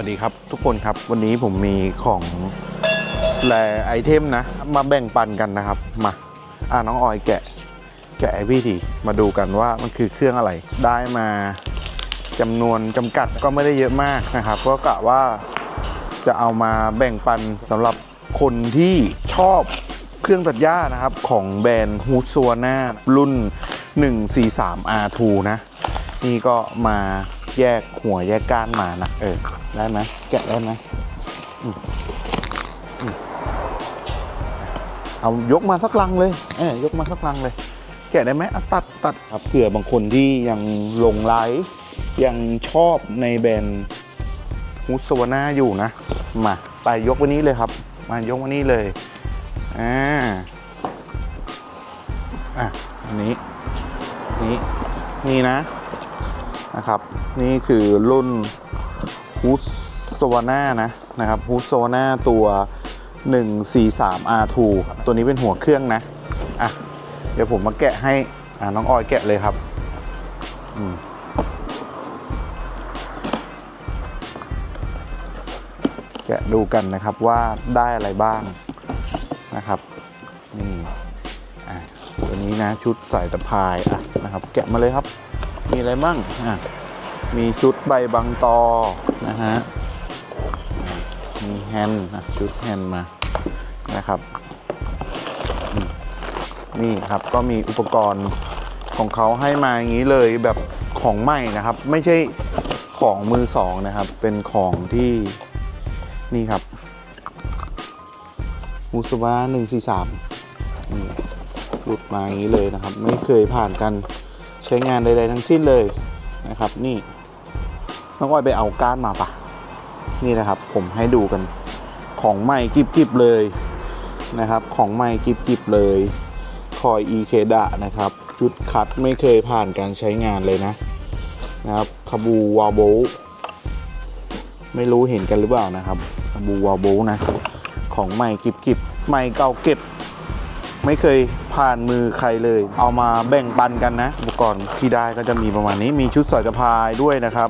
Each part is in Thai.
วัสดีครับทุกคนครับวันนี้ผมมีของแลไอเทมนะ มาแบ่งปันกันนะครับ มาอ่าน้องออยแกะ แกะให้พี่ทีมาดูกันว่ามันคือเครื่องอะไร ได้มาจำนวนจำกัดก็ไม่ได้เยอะมากนะครับ ก็กะว่าจะเอามาแบ่งปันสำหรับคนที่ชอบเครื่องตัดหญ้านะครับ ของแบรนด์ฮูซัวนารุ่น 143 R2 นะ นี่ก็มา แยกหัวแยกก้านมานะเออได้ไหมแกะได้ไหมเอายกมาสักลังเลยเออยกมาสักลังเลย แกะได้ไหมตัดตัดครับเผื่อบางคนที่ยังหลงไหลยังชอบในแบรนด์ฮุสวาน่าอยู่นะ มาไปยกวันนี้เลยครับ มายกวันนี้เลยอ่าอะอันนี้ นี้ นี่นะ นะครับ นี่คือรุ่นฮุสวาน่านะนะครับฮุสวาน่าตัว 143 R2 ตัวนี้เป็นหัวเครื่องนะอะเดี๋ยวผมมาแกะให้อ่าน้องออยแกะเลยครับอืมแกะดูกันนะครับว่าได้อะไรบ้างนะครับนี่อะตัวนี้นะชุดสายตะพายอะนะครับ แกะมาเลยครับ มีอะไรบ้างอะมีชุดใบบังตอนะฮะมีแฮนด์ชุดแฮนด์มานะครับนี่ครับก็มีอุปกรณ์ของเขาให้มาอย่างนี้เลยแบบของใหม่นะครับ ไม่ใช่ของมือสองนะครับ เป็นของที่นี่ครับมูสวาหนึ่งสี่สามหลุดมาอย่างนี้เลยนะครับ ไม่เคยผ่านการ ใช้งานใดๆทั้งสิ้นเลยนะครับ นี่น้องอ้อยไปเอาก้านมาปะนี่นะครับ ผมให้ดูกันของใหม่กิบๆเลยนะครับ ของใหม่กิบๆเลยคอย e k ดะนะครับชุดคัดไม่เคยผ่านการใช้งานเลยนะนะครับคาบูวาโบไม่รู้เห็นกันหรือเปล่านะครับคาบูวาโบนะ ของใหม่กิบๆใหม่เก่าเก็บ ไม่เคยผ่านมือใครเลย เอามาแบ่งปันกันนะ อุปกรณ์ที่ได้ก็จะมีประมาณนี้ มีชุดสายสะพายด้วยนะครับ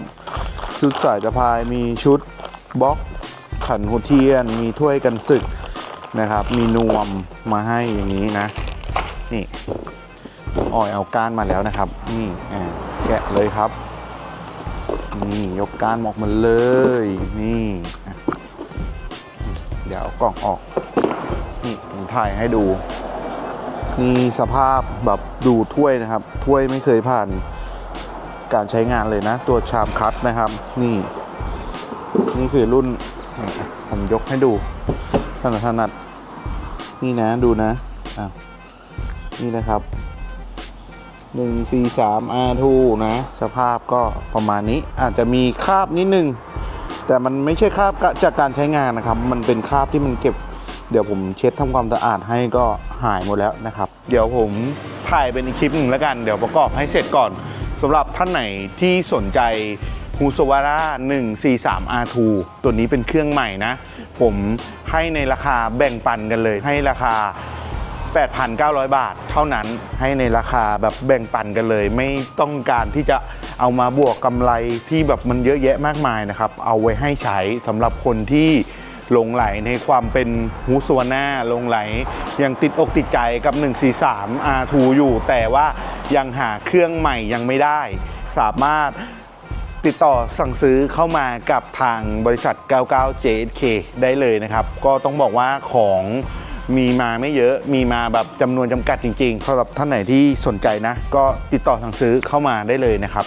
ชุดสายสะพายมีชุดบล็อกขันหัวเทียน มีถ้วยกันศึกนะครับ มีนวมมาให้อย่างนี้นะ นี่ออยเอาก้านมาแล้วนะครับ นี่แกะเลยครับ นี่ยกก้านออกมาเลย นี่ เดี๋ยวเอากล่องออก นี่ผมถ่ายให้ดู มีสภาพแบบดูถ้วยนะครับ ถ้วยไม่เคยผ่านการใช้งานเลยนะ ตัวชามคัตนะครับ นี่ นี่คือรุ่น ผมยกให้ดูถนัดถนัดนี่นะดูนะอ้าวนี่นะครับ 1 4 3 R2 นะ สภาพก็ประมาณนี้อาจจะมีคราบนิดนึง แต่มันไม่ใช่คราบจากการใช้งานนะครับ มันเป็นคราบที่มันเก็บ เดี๋ยวผมเช็ดทำความสะอาดให้ก็หายหมดแล้วนะครับ เดี๋ยวผมถ่ายเป็นคลิปหนึ่งแล้วกัน เดี๋ยวประกอบให้เสร็จก่อนสำหรับท่านไหนที่สนใจฮูสวาร่า143 R2 ตัวนี้เป็นเครื่องใหม่นะ ผมให้ในราคาแบ่งปันกันเลย ให้ราคา 8,900 บาท เท่านั้นให้ในราคาแบบแบ่งปันกันเลย ไม่ต้องการที่จะเอามาบวกกำไรที่แบบมันเยอะแยะมากมายนะครับ เอาไว้ให้ใช้สำหรับคนที่ หลงไหลในความเป็นฮูสวนาหลงไหล ยังติดอกติดใจกับ 143 R2 อยู่ แต่ว่ายังหาเครื่องใหม่ยังไม่ได้ สามารถติดต่อสั่งซื้อเข้ามากับทางบริษัท 99 JSK ได้เลยนะครับ ก็ต้องบอกว่าของมีมาไม่เยอะ มีมาแบบจำนวนจำกัดจริงๆสำหรับท่านไหนที่สนใจนะ ก็ติดต่อสั่งซื้อเข้ามาได้เลยนะครับ